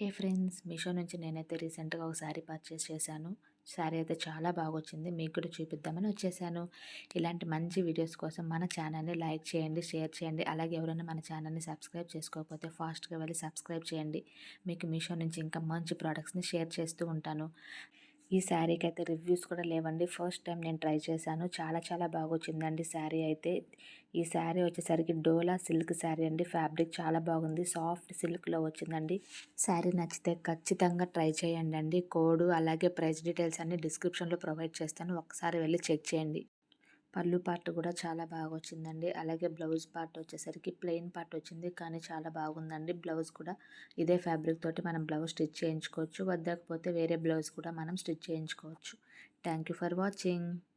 హే friends Meesho నుంచి నేనైతే రీసెంట్గా ఒక శారీ పర్చేస్ చేశాను. శారీ అయితే చాలా బాగా వచ్చింది మీకు కూడా చూపిద్దామని వచ్చేసాను. ఇలాంటి మంచి వీడియోస్ కోసం మన ఛానల్ని లైక్ చేయండి షేర్ చేయండి. అలాగే ఎవరైనా మన ఛానల్ని సబ్స్క్రైబ్ చేసుకోకపోతే ఫాస్ట్గా వెళ్ళి సబ్స్క్రైబ్ చేయండి. మీకు మీషో నుంచి ఇంకా మంచి ప్రోడక్ట్స్ని షేర్ చేస్తూ ఉంటాను. ఈ శారీకి అయితే రివ్యూస్ కూడా లేవండి. ఫస్ట్ టైం నేను ట్రై చేశాను. చాలా చాలా బాగా వచ్చిందండి శారీ అయితే. ఈ శారీ వచ్చేసరికి డోలా సిల్క్ శారీ అండి. ఫ్యాబ్రిక్ చాలా బాగుంది. సాఫ్ట్ సిల్క్లో వచ్చిందండి. శారీ నచ్చితే ఖచ్చితంగా ట్రై చేయండి అండి కోడ్ అలాగే ప్రైస్ డీటెయిల్స్ అన్ని డిస్క్రిప్షన్లో ప్రొవైడ్ చేస్తాను. ఒకసారి వెళ్ళి చెక్ చేయండి. పళ్ళు పార్ట్ కూడా చాలా బాగా వచ్చిందండి అలాగే బ్లౌజ్ పార్ట్ వచ్చేసరికి ప్లెయిన్ పార్ట్ వచ్చింది. కానీ చాలా బాగుందండి. బ్లౌజ్ కూడా ఇదే ఫ్యాబ్రిక్ తోటి మనం బ్లౌజ్ స్టిచ్ చేయించుకోవచ్చు. వద్దకపోతే వేరే బ్లౌజ్ కూడా మనం స్టిచ్ చేయించుకోవచ్చు. Thank for watching.